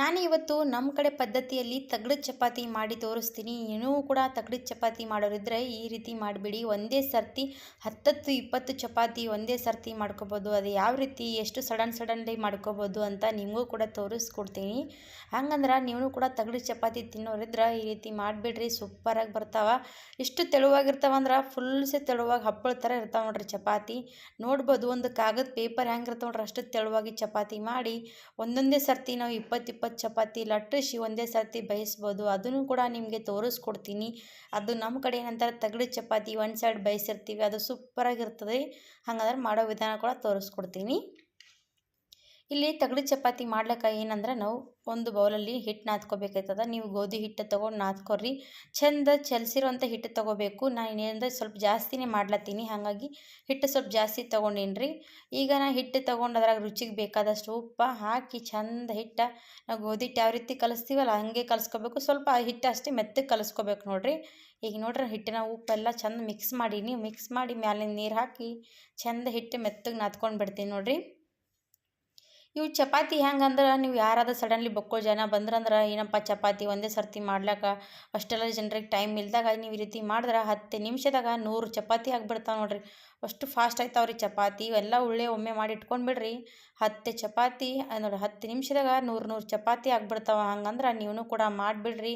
ನಾನು ಇವತ್ತು ನಮ್ಮ ಕಡೆ ಪದ್ಧತಿಯಲ್ಲಿ ತಗಡು ಚಪಾತಿ ಮಾಡಿ ತೋರಿಸ್ತೀನಿ. ಏನೂ ಕೂಡ ತಗಡು ಚಪಾತಿ ಮಾಡೋರಿದ್ರೆ ಈ ರೀತಿ ಮಾಡಿಬಿಡಿ. ಒಂದೇ ಸರ್ತಿ ಹತ್ತತ್ತು ಇಪ್ಪತ್ತು ಚಪಾತಿ ಒಂದೇ ಸರ್ತಿ ಮಾಡ್ಕೋಬೋದು. ಅದು ಯಾವ ರೀತಿ ಎಷ್ಟು ಸಡನ್ ಸಡನ್ಲಿ ಮಾಡ್ಕೋಬೋದು ಅಂತ ನಿಮಗೂ ಕೂಡ ತೋರಿಸ್ಕೊಡ್ತೀನಿ. ಹಂಗಂದ್ರೆ ನೀವು ಕೂಡ ತಗಡು ಚಪಾತಿ ತಿನ್ನೋರಿದ್ರೆ ಈ ರೀತಿ ಮಾಡಿಬಿಡ್ರಿ. ಸೂಪರಾಗಿ ಬರ್ತಾವೆ. ಎಷ್ಟು ತೆಳುವಾಗಿರ್ತಾವ ಅಂದ್ರೆ ಫುಲ್ಸೆ ತೆಳುವಾಗಿ ಹಪ್ಪಳ ಥರ ಇರ್ತಾವೆ ನೋಡ್ರಿ ಚಪಾತಿ. ನೋಡ್ಬೋದು ಒಂದು ಕಾಗದ ಪೇಪರ್ ಹೆಂಗೆ ನೋಡ್ರಿ ಅಷ್ಟು ತೆಳುವಾಗಿ ಚಪಾತಿ ಮಾಡಿ ಒಂದೊಂದೇ ಸರ್ತಿ ನಾವು ಇಪ್ಪತ್ತು ಇಪ್ಪತ್ತು ಚಪಾತಿ ಲಟ್ಟಿಸಿ ಒಂದೇ ಸರ್ತಿ ಬೇಯಿಸ್ಬೋದು. ಅದನ್ನು ಕೂಡ ನಿಮಗೆ ತೋರಿಸ್ಕೊಡ್ತೀನಿ. ಅದು ನಮ್ಮ ಕಡೆ ಏನಂತಾರೆ, ತಗಡು ಚಪಾತಿ ಒಂದು ಸೈಡ್ ಬಯಸಿರ್ತೀವಿ, ಅದು ಸೂಪರಾಗಿರ್ತದೆ ಹಾಗಾದ್ರೆ ಮಾಡೋ ವಿಧಾನ ಕೂಡ ತೋರಿಸ್ಕೊಡ್ತೀನಿ. ಇಲ್ಲಿ ತಗಡಿ ಚಪಾತಿ ಮಾಡ್ಲಿಕ್ಕೆ ಏನಂದ್ರೆ ನಾವು ಒಂದು ಬೌಲಲ್ಲಿ ಹಿಟ್ಟು ನಾದ್ಕೋಬೇಕಾಯ್ತದ. ನೀವು ಗೋಧಿ ಹಿಟ್ಟು ತೊಗೊಂಡು ನಾದ್ಕೊರಿ ಚೆಂದ ಚಲಿಸಿರೋಂಥ ಹಿಟ್ಟು ತೊಗೋಬೇಕು. ನಾನು ಏನಂದ್ರೆ ಸ್ವಲ್ಪ ಜಾಸ್ತಿನೇ ಮಾಡ್ಲತ್ತೀನಿ. ಹಾಗಾಗಿ ಹಿಟ್ಟು ಸ್ವಲ್ಪ ಜಾಸ್ತಿ ತೊಗೊಂಡಿನ್ರಿ. ಈಗ ನಾ ಹಿಟ್ಟು ತೊಗೊಂಡು ಅದ್ರಾಗ ರುಚಿಗೆ ಬೇಕಾದಷ್ಟು ಉಪ್ಪು ಹಾಕಿ ಚೆಂದ ಹಿಟ್ಟು ನಾವು ಗೋಧಿ ಹಿಟ್ಟು ಯಾವ ರೀತಿ ಕಲಿಸ್ತೀವಲ್ಲ ಹಾಗೆ ಕಲಿಸ್ಕೋಬೇಕು. ಸ್ವಲ್ಪ ಹಿಟ್ಟು ಅಷ್ಟೇ ಮೆತ್ತಗೆ ಕಲಿಸ್ಕೋಬೇಕು ನೋಡಿರಿ. ಈಗ ನೋಡ್ರಿ ಹಿಟ್ಟಿನ ಉಪ್ಪೆಲ್ಲ ಚೆಂದ ಮಿಕ್ಸ್ ಮಾಡೀನಿ ಮಿಕ್ಸ್ ಮಾಡಿ ಮ್ಯಾಲಿನ ನೀರು ಹಾಕಿ ಚೆಂದ ಹಿಟ್ಟು ಮೆತ್ತಗೆ ನಾದ್ಕೊಂಡು ಬಿಡ್ತೀನಿ ನೋಡಿರಿ. ಇವು ಚಪಾತಿ ಹೆಂಗಂದ್ರೆ ನೀವು ಯಾರಾದರೂ ಸಡನ್ಲಿ ಬಕ್ಕೋ ಜನ ಬಂದ್ರಂದ್ರೆ ಏನಪ್ಪ ಚಪಾತಿ ಒಂದೇ ಸರ್ತಿ ಮಾಡ್ಲಿಕ್ಕೆ ಅಷ್ಟೆಲ್ಲ ಜನರಿಗೆ ಟೈಮ್ ಇಲ್ದಾಗ ನೀವು ಈ ರೀತಿ ಮಾಡಿದ್ರೆ ಹತ್ತು ನಿಮಿಷದಾಗ ನೂರು ಚಪಾತಿ ಆಗಿಬಿಡ್ತಾವೆ ನೋಡ್ರಿ. ಅಷ್ಟು ಫಾಸ್ಟ್ ಆಯ್ತಾವ್ರಿ ಚಪಾತಿ. ಇವೆಲ್ಲ ಉಳ್ಳೆ ಒಮ್ಮೆ ಮಾಡಿ ಇಟ್ಕೊಂಡ್ಬಿಡ್ರಿ ಹತ್ತು ಚಪಾತಿ ನೋಡಿ ಹತ್ತು ನಿಮಿಷದಾಗ ನೂರು ನೂರು ಚಪಾತಿ ಆಗಿಬಿಡ್ತಾವೆ. ಹಂಗಂದ್ರೆ ನೀವು ಕೂಡ ಮಾಡಿಬಿಡ್ರಿ.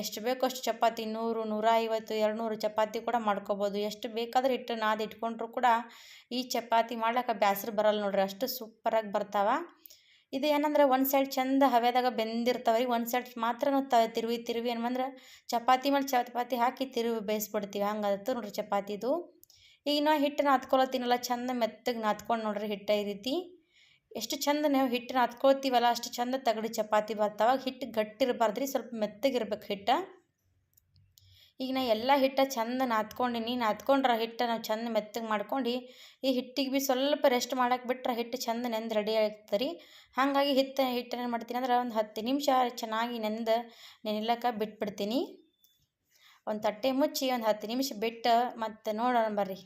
ಎಷ್ಟು ಬೇಕೋ ಅಷ್ಟು ಚಪಾತಿ, ನೂರು ನೂರ ಐವತ್ತು ಎರಡು ನೂರು ಚಪಾತಿ ಕೂಡ ಮಾಡ್ಕೋಬೋದು. ಎಷ್ಟು ಬೇಕಾದ್ರೆ ಹಿಟ್ಟು ನಾದು ಇಟ್ಕೊಂಡ್ರು ಕೂಡ ಈ ಚಪಾತಿ ಮಾಡ್ಲಿಕ್ಕೆ ಬ್ಯಾಸ್ರ ಬರಲ್ಲ ನೋಡ್ರಿ. ಅಷ್ಟು ಸೂಪರಾಗಿ ಬರ್ತಾವ. ಇದು ಏನಂದ್ರೆ ಒಂದು ಸೈಡ್ ಚಂದ ಹವೆದಾಗ ಬೆಂದಿರ್ತಾವೆ ರೀ ಒಂದು ಸೈಡ್ ಮಾತ್ರ ನಾವು ತಿರುವಿ ತಿರುವಿ ಏನಂದ್ರೆ ಚಪಾತಿ ಮೇಲೆ ಚಪಾತಿ ಹಾಕಿ ತಿರುವಿ ಬೇಯಿಸ್ಬಿಡ್ತೀವಿ. ಹಂಗಾಗುತ್ತೆ ನೋಡ್ರಿ ಚಪಾತಿದು. ಈಗ ನಾವು ಹಿಟ್ಟು ನಾದ್ಕೊಳತ್ತೀನಲ್ಲ, ಚಂದ ಮೆತ್ತಗೆ ನಾದ್ಕೊಂಡು ನೋಡ್ರಿ ಹಿಟ್ಟು ಈ ರೀತಿ. ಎಷ್ಟು ಚಂದ ನಾವು ಹಿಟ್ಟು ನಾದ್ಕೊಳ್ತೀವಲ್ಲ, ಅಷ್ಟು ಚಂದ ತಗಡಿ ಚಪಾತಿ ಬರ್ತಾವ ಹಿಟ್ಟು ಗಟ್ಟಿರಬಾರ್ದು ರೀ, ಸ್ವಲ್ಪ ಮೆತ್ತಗಿರ್ಬೇಕು ಹಿಟ್ಟು. ಈಗ ನಾ ಎಲ್ಲ ಹಿಟ್ಟು ಚಂದ ನಾದ್ಕೊಂಡಿನಿ, ನಾದ್ಕೊಂಡ್ರೆ ಹಿಟ್ಟು ನಾವು ಚಂದ ಮೆತ್ತಗೆ ಮಾಡ್ಕೊಂಡು, ಈ ಹಿಟ್ಟಿಗೆ ಭೀ ಸ್ವಲ್ಪ ರೆಸ್ಟ್ ಮಾಡೋಕೆ ಬಿಟ್ರೆ ಹಿಟ್ಟು ಚಂದ ನೆಂದು ರೆಡಿ ಆಗ್ತದೆ ರೀ. ಹಾಗಾಗಿ ಹಿಟ್ಟು ಹಿಟ್ಟನ್ನು ಮಾಡ್ತೀನಿ ಅಂದ್ರೆ ಒಂದು ಹತ್ತು ನಿಮಿಷ ಚೆನ್ನಾಗಿ ನೆಂದು ನೆನಿಲಕ್ಕ ಬಿಟ್ಬಿಡ್ತೀನಿ. ಒಂದು ತಟ್ಟೆ ಮುಚ್ಚಿ ಒಂದು ಹತ್ತು ನಿಮಿಷ ಬಿಟ್ಟು ಮತ್ತೆ ನೋಡೋಣ ಬರ್ರಿ.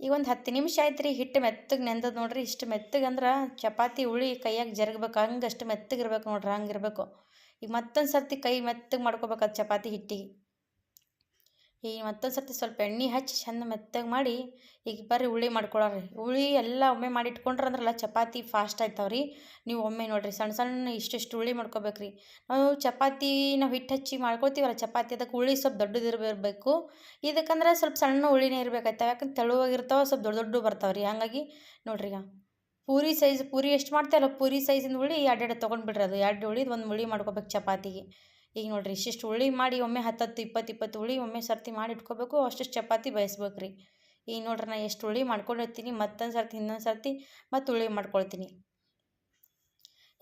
ಈಗ ಒಂದು ಹತ್ತು ನಿಮಿಷ ಆಯ್ತು ರೀ ಹಿಟ್ಟು ಮೆತ್ತಗೆ ನೆಂದದ ನೋಡ್ರಿ. ಇಷ್ಟು ಮೆತ್ತಗೆ ಅಂದ್ರೆ ಚಪಾತಿ ಉಳಿ ಕೈಯಾಗ ಜರಗಬೇಕು, ಹಂಗೆ ಅಷ್ಟು ಮೆತ್ತಗಿರ್ಬೇಕು ನೋಡ್ರಿ ಹಂಗಿರ್ಬೇಕು ಈಗ ಮತ್ತೊಂದು ಸರ್ತಿ ಕೈ ಮೆತ್ತಗೆ ಮಾಡ್ಕೋಬೇಕು ಚಪಾತಿ ಹಿಟ್ಟಿಗೆ. ಈಗ ಮತ್ತೊಂದು ಸರ್ತಿ ಸ್ವಲ್ಪ ಎಣ್ಣೆ ಹಚ್ಚಿ ಚಂದ ಮೆತ್ತಗೆ ಮಾಡಿ ಈಗ ಬರ್ರಿ ಹುಳಿ ಮಾಡ್ಕೊಳ್ಳೋರಿ ಹುಳಿ ಎಲ್ಲ ಒಮ್ಮೆ ಮಾಡಿ ಇಟ್ಕೊಂಡ್ರೆ ಅಂದ್ರಲ್ಲ ಚಪಾತಿ ಫಾಸ್ಟ್ ಆಯ್ತಾವೆ ರೀ ನೀವು ಒಮ್ಮೆ ನೋಡಿರಿ ಸಣ್ಣ ಸಣ್ಣ ಇಷ್ಟಿಷ್ಟು ಉಳಿ ಮಾಡ್ಕೋಬೇಕು ರೀ ನಾವು ಚಪಾತಿ ನಾವು ಹಿಟ್ಟು ಹಚ್ಚಿ ಮಾಡ್ಕೊತೀವಲ್ಲ ಚಪಾತಿ ಅದಕ್ಕೆ ಹುಳಿ ಸ್ವಲ್ಪ ದೊಡ್ಡದಿರಬೇಕು ಇದಕ್ಕಂದ್ರೆ ಸ್ವಲ್ಪ ಸಣ್ಣ ಹುಳಿನೇ ಇರಬೇಕಾಯ್ತವೆ ಯಾಕಂದ್ರೆ ತೆಳುವಾಗಿರ್ತಾವೆ ಸ್ವಲ್ಪ ದೊಡ್ಡ ದೊಡ್ಡ ಬರ್ತಾವೆ ರೀ ಹಾಗಾಗಿ ನೋಡ್ರಿ ಈಗ ಪೂರಿ ಸೈಜ್ ಪೂರಿ ಎಷ್ಟು ಮಾಡ್ತಾರಲ್ಲ ಪೂರಿ ಸೈಜಿಂದ ಹುಳಿ ಎರಡು ಎರಡು ತೊಗೊಂಡು ಬಿಡ್ರಿ ಅದು. ಎರಡು ಉಳಿದು ಒಂದು ಹುಳಿ ಮಾಡ್ಕೋಬೇಕು ಚಪಾತಿಗೆ. ಈಗ ನೋಡಿರಿ ಇಷ್ಟಿಷ್ಟು ಹುಳಿ ಮಾಡಿ ಒಮ್ಮೆ ಹತ್ತತ್ತು, ಇಪ್ಪತ್ತು ಇಪ್ಪತ್ತು ಹುಳಿ ಒಮ್ಮೆ ಸರ್ತಿ ಮಾಡಿ ಇಟ್ಕೋಬೇಕು, ಅಷ್ಟಿಷ್ಟು ಚಪಾತಿ ಬಯಸ್ಬೇಕು ರೀ ಈಗ ನೋಡ್ರಿ ನಾ ಎಷ್ಟು ಹುಳಿ ಮಾಡ್ಕೊಂಡಿರ್ತೀನಿ, ಮತ್ತೊಂದು ಸರ್ತಿ, ಇನ್ನೊಂದು ಸರ್ತಿ ಮತ್ತು ಹುಳಿ ಮಾಡ್ಕೊಳ್ತೀನಿ.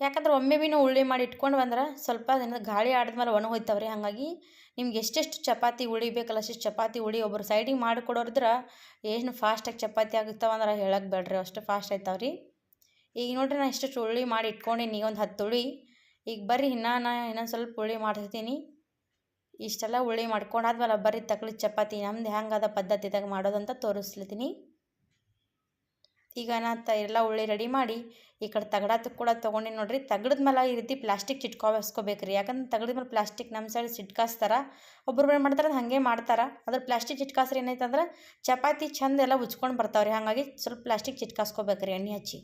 ಯಾಕಂದ್ರೆ ಒಮ್ಮೆ ಭೀ ಉಳ್ಳಿ ಮಾಡಿ ಇಟ್ಕೊಂಡು ಬಂದ್ರೆ ಸ್ವಲ್ಪ ದಿನ ಗಾಳಿ ಆಡಿದ್ಮೇಲೆ ಒಣ ಹೋಯ್ತಾವೆ ರೀ ಹಾಗಾಗಿ ನಿಮ್ಗೆ ಎಷ್ಟೆಷ್ಟು ಚಪಾತಿ ಉಳಿಬೇಕಲ್ಲ ಅಷ್ಟು ಚಪಾತಿ ಉಳಿ ಒಬ್ಬರು ಸೈಡಿಗೆ ಮಾಡಿಕೊಡೋರಿದ್ರೆ ಏನು ಫಾಸ್ಟಾಗಿ ಚಪಾತಿ ಆಗುತ್ತಾವಂದ್ರೆ ಹೇಳಕ್ಕೆ ಬೇಡ್ರಿ, ಅಷ್ಟು ಫಾಸ್ಟ್ ಆಯ್ತಾವ್ರಿ. ಈಗ ನೋಡ್ರಿ ನಾನು ಇಷ್ಟು ಹುಳಿ ಮಾಡಿ ಇಟ್ಕೊಂಡಿನಿ ಒಂದು ಹತ್ತು ಉಳ್ಳಿ ಈಗ ಬರ್ರಿ, ಇನ್ನೂ ನಾನು ಇನ್ನೊಂದು ಸ್ವಲ್ಪ ಉಳ್ಳಿ ಮಾಡಿರ್ತೀನಿ ಇಷ್ಟೆಲ್ಲ ಉಳ್ಳಿ ಮಾಡ್ಕೊಂಡಾದ್ಮೇಲೆ ಬರ್ರಿ ತಕ್ಳಿ ಚಪಾತಿ ನಮ್ದು ಹೆಂಗದ ಪದ್ಧತಿದಾಗ ಮಾಡೋದಂತ ತೋರಿಸ್ಲತ್ತೀನಿ. ಈಗ ನಾನು ತ ಎಲ್ಲ ಉಳ್ಳಿ ರೆಡಿ ಮಾಡಿ, ಈ ಕಡೆ ತಗಡತ್ತು ಕೂಡ ತೊಗೊಂಡಿನಿ ನೋಡ್ರಿ. ತಗಡದ ಮೇಲೆ ಈ ರೀತಿ ಪ್ಲಾಸ್ಟಿಕ್ ಚಿಟ್ಕೋಸ್ಕೋಬೇಕು ರೀ ಯಾಕಂದ್ರೆ ತಗಡದ ಮೇಲೆ ಪ್ಲಾಸ್ಟಿಕ್ ನಮ್ಮ ಸೈಡ್ ಚಿಟ್ಕಾಸ್ತಾರ ಒಬ್ಬರು ಏನು ಮಾಡ್ತಾರೆ ಅದು ಹಾಗೆ ಮಾಡ್ತಾರೆ. ಅದ್ರ ಪ್ಲಾಸ್ಟಿಕ್ ಚಿಟ್ಕಾಸ್ರಿ ಏನೈತಂದ್ರೆ ಚಪಾತಿ ಚಂದ ಎಲ್ಲ ಉಜ್ಕೊಂಡು ಬರ್ತಾವ್ರಿ. ಹಾಗಾಗಿ ಸ್ವಲ್ಪ ಪ್ಲಾಸ್ಟಿಕ್ ಚಿಟ್ಕಾಸ್ಕೋಬೇಕು ರೀ ಎಣ್ಣೆ ಹಚ್ಚಿ.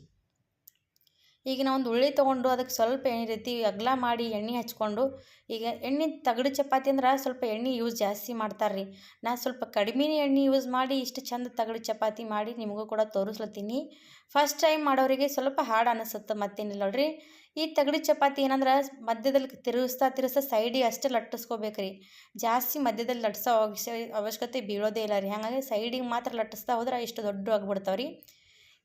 ಈಗ ನಾವು ಒಂದು ಉಳ್ಳಿ ತೊಗೊಂಡು ಅದಕ್ಕೆ ಸ್ವಲ್ಪ ಎಣ್ಣೆ ರೀತಿ ಅಗಲ ಮಾಡಿ ಎಣ್ಣೆ ಹಚ್ಕೊಂಡು, ಈಗ ಎಣ್ಣೆ ತಗಡು ಚಪಾತಿ ಅಂದ್ರೆ ಸ್ವಲ್ಪ ಎಣ್ಣೆ ಯೂಸ್ ಜಾಸ್ತಿ ಮಾಡ್ತಾರೆ ರೀ ನಾನು ಸ್ವಲ್ಪ ಕಡಿಮೆ ಎಣ್ಣೆ ಯೂಸ್ ಮಾಡಿ ಇಷ್ಟು ಚಂದ ತಗಡು ಚಪಾತಿ ಮಾಡಿ ನಿಮಗೂ ಕೂಡ ತೋರಿಸ್ಲತ್ತೀನಿ. ಫಸ್ಟ್ ಟೈಮ್ ಮಾಡೋರಿಗೆ ಸ್ವಲ್ಪ ಹಾಡು ಅನಿಸುತ್ತೆ ಮತ್ತೇನಿಲ್ಲ ನೋಡ್ರಿ. ಈ ತಗಡು ಚಪಾತಿ ಏನಂದ್ರೆ ಮಧ್ಯದಲ್ಲಿ ತಿರುಗಿಸ್ತಾ ತಿರುಗಿಸ್ತಾ ಸೈಡಿಗೆ ಅಷ್ಟೇ ಲಟ್ಟಿಸ್ಕೋಬೇಕು ರೀ ಜಾಸ್ತಿ ಮಧ್ಯದಲ್ಲಿ ಲಟ್ಸೋ ಅವಶ್ಯಕತೆ ಬೀಳೋದೇ ಇಲ್ಲ ರೀ. ಹಾಗಾಗಿ ಸೈಡಿಗೆ ಮಾತ್ರ ಲಟ್ಟಿಸ್ತಾ ಹೋದ್ರೆ ಇಷ್ಟು ದೊಡ್ಡ ಆಗಿಬಿಡ್ತಾವ್ರಿ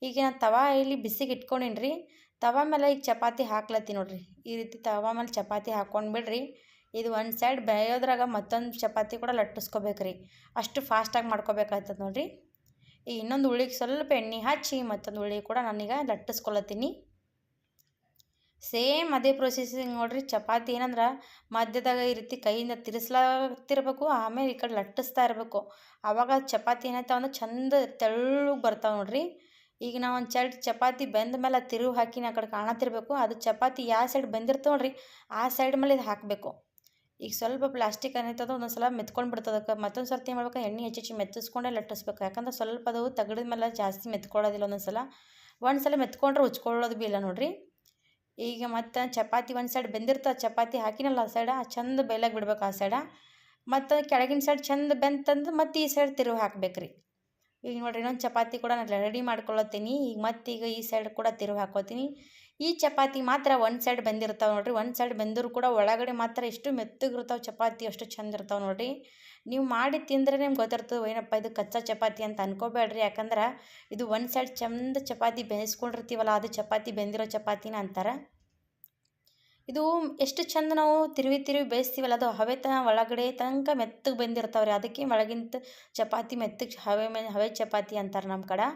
ಈಗ ನಾನು ತವಾ ಇಲ್ಲಿ ಬಿಸಿಗೆ ಇಟ್ಕೊಂಡಿನ್ರಿ. ರೀ ತವಾ ಮೇಲೆ ಈಗ ಚಪಾತಿ ಹಾಕ್ಲತ್ತಿ ನೋಡ್ರಿ. ಈ ರೀತಿ ತವಾ ಮೇಲೆ ಚಪಾತಿ ಹಾಕ್ಕೊಂಡು ಬಿಡ್ರಿ. ಇದು ಒಂದು ಸೈಡ್ ಬೇಯೋದ್ರಾಗ ಮತ್ತೊಂದು ಚಪಾತಿ ಕೂಡ ಲಟ್ಟಿಸ್ಕೋಬೇಕು ರೀ ಅಷ್ಟು ಫಾಸ್ಟಾಗಿ ಮಾಡ್ಕೋಬೇಕಾಗ್ತದೆ ನೋಡ್ರಿ. ಈ ಇನ್ನೊಂದು ಹುಳಿಗೆ ಸ್ವಲ್ಪ ಎಣ್ಣೆ ಹಚ್ಚಿ ಮತ್ತೊಂದು ಹುಳಿ ಕೂಡ ನಾನೀಗ ಲಟ್ಟಿಸ್ಕೊಳತ್ತೀನಿ. ಸೇಮ್ ಅದೇ ಪ್ರೊಸೆಸಿಂಗ್ ನೋಡ್ರಿ. ಚಪಾತಿ ಏನಂದ್ರೆ ಮಧ್ಯದಾಗ ಈ ರೀತಿ ಕೈಯಿಂದ ತಿರ್ಸ್ಲಾತಿರ್ಬೇಕು, ಆಮೇಲೆ ಈ ಕಡೆ ಲಟ್ಟಿಸ್ತಾ ಇರಬೇಕು. ಆವಾಗ ಚಪಾತಿ ಏನಾಯ್ತಾವ ಅಂದ್ರೆ ಚಂದ ತೆಳ್ಳಗೆ ಬರ್ತಾವೆ ನೋಡ್ರಿ. ಈಗ ನಾವು ಒಂದು ಸೈಡ್ ಚಪಾತಿ ಬೆಂದ ಮೇಲೆ ತಿರುವು ಹಾಕಿ ನಾ ಕಡೆ ಕಾಣತ್ತಿರಬೇಕು ಅದು ಚಪಾತಿ ಯಾವ ಸೈಡ್ ಬೆಂದಿರ್ತಾವೆ ನೋಡ್ರಿ ಆ ಸೈಡ್ ಮೇಲೆ ಇದು ಹಾಕಬೇಕು. ಈಗ ಸ್ವಲ್ಪ ಪ್ಲಾಸ್ಟಿಕ್ ಅನ್ನೈತದ ಒಂದೊಂದು ಸಲ ಮೆತ್ಕೊಂಡು ಬಿಡ್ತದಕ್ಕೆ ಮತ್ತೊಂದು ಸರ್ತಿ ಏನು ಮಾಡ್ಬೇಕು, ಎಣ್ಣೆ ಹೆಚ್ಚಿ ಮೆತ್ತಿಸ್ಕೊಂಡೆ ಲಟ್ಟಿಸ್ಬೇಕು. ಯಾಕಂದ್ರೆ ಸ್ವಲ್ಪ ಅದು ತಗಡಿದ ಮೇಲೆ ಜಾಸ್ತಿ ಮೆತ್ಕೊಳ್ಳೋದಿಲ್ಲ ಒಂದೊಂದು ಸಲ ಒಂದು ಸಲ ಮೆತ್ಕೊಂಡ್ರೆ ಉಚ್ಕೊಳ್ಳೋದು ಭೀ ಇಲ್ಲ ನೋಡ್ರಿ. ಈಗ ಮತ್ತು ಚಪಾತಿ ಒಂದು ಸೈಡ್ ಬೆಂದಿರ್ತದೆ ಚಪಾತಿ ಹಾಕಿನಲ್ಲ ಆ ಸೈಡ ಚಂದ ಬೇಲಾಗಿ ಬಿಡ್ಬೇಕು ಆ ಸೈಡ ಮತ್ತು ಕೆಳಗಿನ ಸೈಡ್ ಚಂದ ಬೆಂತಂದ್ರೆ ಮತ್ತು ಈ ಸೈಡ್ ತಿರುವು ಹಾಕ್ಬೇಕು ಈಗ ನೋಡಿರಿ ಇನ್ನೊಂದು ಚಪಾತಿ ಕೂಡ ನಾನು ರೆಡಿ ಮಾಡ್ಕೊಳತ್ತೀನಿ ಈಗ ಮತ್ತೀಗ ಈ ಸೈಡ್ ಕೂಡ ತಿರುವು ಹಾಕೋತೀನಿ ಈ ಚಪಾತಿ ಮಾತ್ರ ಒಂದು ಸೈಡ್ ಬಂದಿರ್ತಾವೆ ನೋಡ್ರಿ. ಒಂದು ಸೈಡ್ ಬೆಂದರೂ ಕೂಡ ಒಳಗಡೆ ಮಾತ್ರ ಎಷ್ಟು ಮೆತ್ತಗಿರ್ತಾವೆ ಚಪಾತಿ, ಅಷ್ಟು ಚಂದ ಇರ್ತಾವೆ ನೋಡ್ರಿ. ನೀವು ಮಾಡಿ ತಿಂದರೆ ನಿಮ್ಗೆ ಗೊತ್ತಿರ್ತದೆ ಏನಪ್ಪ ಇದು ಕಚ್ಚಾ ಚಪಾತಿ ಅಂತ ಅನ್ಕೋಬೇಡ್ರಿ. ಯಾಕಂದ್ರೆ ಇದು ಒಂದು ಸೈಡ್ ಚಂದ ಚಪಾತಿ ಬೇಯಿಸ್ಕೊಂಡಿರ್ತೀವಲ್ಲ ಅದು ಚಪಾತಿ ಬೆಂದಿರೋ ಚಪಾತಿನ ಅಂತಾರೆ. ಇದು ಎಷ್ಟು ಚಂದ ನಾವು ತಿರುವಿ ತಿರುವಿ ಬೇಯಿಸ್ತೀವಲ್ಲ, ಅದು ಹವೆ ತನ ಒಳಗಡೆ ತನಕ ಮೆತ್ತಗೆ ಬೆಂದಿರ್ತಾವ್ರಿ. ಅದಕ್ಕೆ ಒಳಗಿಂತ ಚಪಾತಿ ಮೆತ್ತಗೆ ಹವೆ ಮೆ ಹವೆ ಚಪಾತಿ ಅಂತಾರೆ ನಮ್ಮ ಕಡೆ.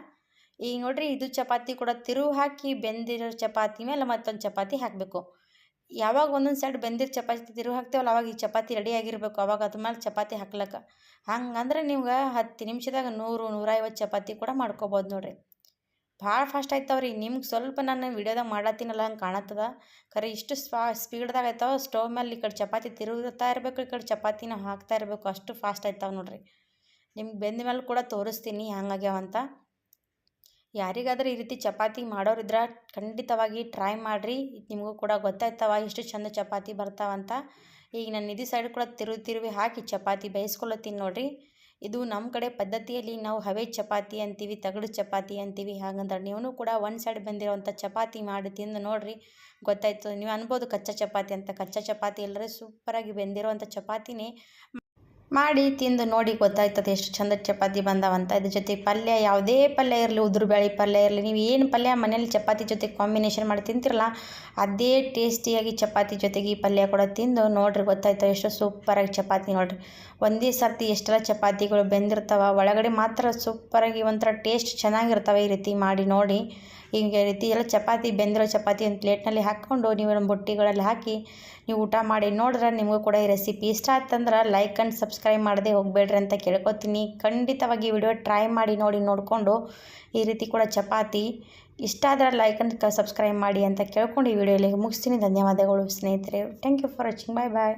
ಈಗ ನೋಡ್ರಿ, ಇದು ಚಪಾತಿ ಕೂಡ ತಿರುವು ಹಾಕಿ ಬೆಂದಿರೋ ಚಪಾತಿ ಮೇಲೆ ಮತ್ತೊಂದು ಚಪಾತಿ ಹಾಕಬೇಕು. ಯಾವಾಗ ಒಂದೊಂದು ಸೈಡ್ ಬೆಂದಿರೋ ಚಪಾತಿ ತಿರುವು ಹಾಕ್ತೇವಲ್ಲ, ಅವಾಗ ಈ ಚಪಾತಿ ರೆಡಿ ಆಗಿರಬೇಕು. ಅವಾಗ ಅದ್ರ ಮೇಲೆ ಚಪಾತಿ ಹಾಕ್ಲಕ್ಕ. ಹಂಗಂದ್ರೆ ನಿಮ್ಗೆ ಹತ್ತು ನಿಮಿಷದಾಗ ನೂರು ನೂರೈವತ್ತು ಚಪಾತಿ ಕೂಡ ಮಾಡ್ಕೋಬೋದು ನೋಡ್ರಿ. ಭಾಳ ಫಾಸ್ಟ್ ಆಯ್ತಾವ ರೀ ನಿಮ್ಗೆ ಸ್ವಲ್ಪ ನಾನು ವಿಡಿಯೋದಾಗ ಮಾಡತ್ತೀನಲ್ಲ, ಹಂಗೆ ಕಾಣತ್ತದ. ಖರೆ ಇಷ್ಟು ಸ್ವಾ ಸ್ಪೀಡ್ದಾಗ ಆಯ್ತವ ಸ್ಟವ್ ಮೇಲೆ ಈ ಕಡೆ ಚಪಾತಿ ತಿರುಗುತ್ತಾ ಇರಬೇಕು, ಈ ಕಡೆ ಚಪಾತಿನ ಹಾಕ್ತಾ ಇರಬೇಕು, ಅಷ್ಟು ಫಾಸ್ಟ್ ಆಯ್ತಾವ ನೋಡ್ರಿ. ನಿಮ್ಗೆ ಬೆಂದ ಮೇಲೆ ಕೂಡ ತೋರಿಸ್ತೀನಿ ಹಂಗಾಗ್ಯಾವಂತ ಯಾರಿಗಾದ್ರೂ ಈ ರೀತಿ ಚಪಾತಿ ಮಾಡೋರಿದ್ರೆ ಖಂಡಿತವಾಗಿ ಟ್ರೈ ಮಾಡಿರಿ. ನಿಮಗೂ ಕೂಡ ಗೊತ್ತಾಯ್ತವ ಎಷ್ಟು ಚಂದ ಚಪಾತಿ ಬರ್ತಾವಂತ ಈಗ ನಾನು ನಿಧಿ ಸೈಡ್ ಕೂಡ ತಿರುವಿ ತಿರುವಿ ಹಾಕಿ ಚಪಾತಿ ಬೇಯಿಸ್ಕೊಳತ್ತೀನಿ ನೋಡ್ರಿ. ಇದು ನಮ್ಮ ಕಡೆ ಪದ್ಧತಿಯಲ್ಲಿ ನಾವು ಹವೆ ಚಪಾತಿ ಅಂತೀವಿ, ತಗಡು ಚಪಾತಿ ಅಂತೀವಿ, ಹಾಗಂದ್ರೆ ನೀವು ಕೂಡ ಒಂದು ಸೈಡ್ ಬಂದಿರೋವಂಥ ಚಪಾತಿ ಮಾಡಿ ತಿಂದು ನೋಡಿರಿ, ಗೊತ್ತಾಯ್ತು. ನೀವು ಅನ್ಬೋದು ಕಚ್ಚಾ ಚಪಾತಿ ಅಂತ. ಕಚ್ಚಾ ಚಪಾತಿ ಎಲ್ಲರೂ ಸೂಪರಾಗಿ ಬೆಂದಿರೋವಂಥ ಚಪಾತಿನೇ. ಮಾಡಿ ತಿಂದು ನೋಡಿ ಗೊತ್ತಾಯ್ತದೆ ಎಷ್ಟು ಚಂದ ಚಪಾತಿ ಬಂದಾವಂತ ಇದ್ರ ಜೊತೆ ಪಲ್ಯ, ಯಾವುದೇ ಪಲ್ಯ ಇರಲಿ, ಉದುರು ಬೇಳೆ ಪಲ್ಯ ಇರಲಿ, ನೀವು ಏನು ಪಲ್ಯ ಮನೇಲಿ ಚಪಾತಿ ಜೊತೆ ಕಾಂಬಿನೇಷನ್ ಮಾಡಿ ತಿಂತಿರಲ್ಲ, ಅದೇ ಟೇಸ್ಟಿಯಾಗಿ ಚಪಾತಿ ಜೊತೆಗೆ ಈ ಪಲ್ಯ ಕೂಡ ತಿಂದು ನೋಡ್ರಿ ಗೊತ್ತಾಯ್ತು ಎಷ್ಟು ಸೂಪರಾಗಿ ಚಪಾತಿ ನೋಡ್ರಿ. ಒಂದೇ ಸರ್ತಿ ಎಷ್ಟೆಲ್ಲ ಚಪಾತಿಗಳು ಬೆಂದಿರ್ತವೆ, ಒಳಗಡೆ ಮಾತ್ರ ಸೂಪರಾಗಿ ಒಂಥರ ಟೇಸ್ಟ್ ಚೆನ್ನಾಗಿರ್ತವೆ ಈ ರೀತಿ ಮಾಡಿ ನೋಡಿ. ಈ ರೀತಿ ಎಲ್ಲ ಚಪಾತಿ, ಬೆಂದಿರೋ ಚಪಾತಿ ಒಂದು ಪ್ಲೇಟ್ನಲ್ಲಿ ಹಾಕ್ಕೊಂಡು ನೀವು ನಮ್ಮ ಬುಟ್ಟಿಗಳಲ್ಲಿ ಹಾಕಿ, ನೀವು ಊಟ ಮಾಡಿ ನೋಡ್ರೆ ನಿಮಗೂ ಕೂಡ ಈ ರೆಸಿಪಿ ಇಷ್ಟ ಆಯ್ತಂದ್ರೆ ಲೈಕ್ ಆ್ಯಂಡ್ ಸಬ್ಸ್ಕ್ರೈಬ್ ಮಾಡದೆ ಹೋಗಬೇಡ್ರಿ ಅಂತ ಕೇಳ್ಕೊತೀನಿ. ಖಂಡಿತವಾಗಿ ವಿಡಿಯೋ ಟ್ರೈ ಮಾಡಿ ನೋಡಿ ನೋಡಿಕೊಂಡು ಈ ರೀತಿ ಕೂಡ ಚಪಾತಿ ಇಷ್ಟ ಆದರೆ ಲೈಕ್ ಆ್ಯಂಡ್ ಸಬ್ಸ್ಕ್ರೈಬ್ ಮಾಡಿ ಅಂತ ಕೇಳ್ಕೊಂಡು ಈ ವಿಡಿಯೋಲಿ ಮುಗಿಸ್ತೀನಿ. ಧನ್ಯವಾದಗಳು ಸ್ನೇಹಿತರೆ. Thank you for watching bye bye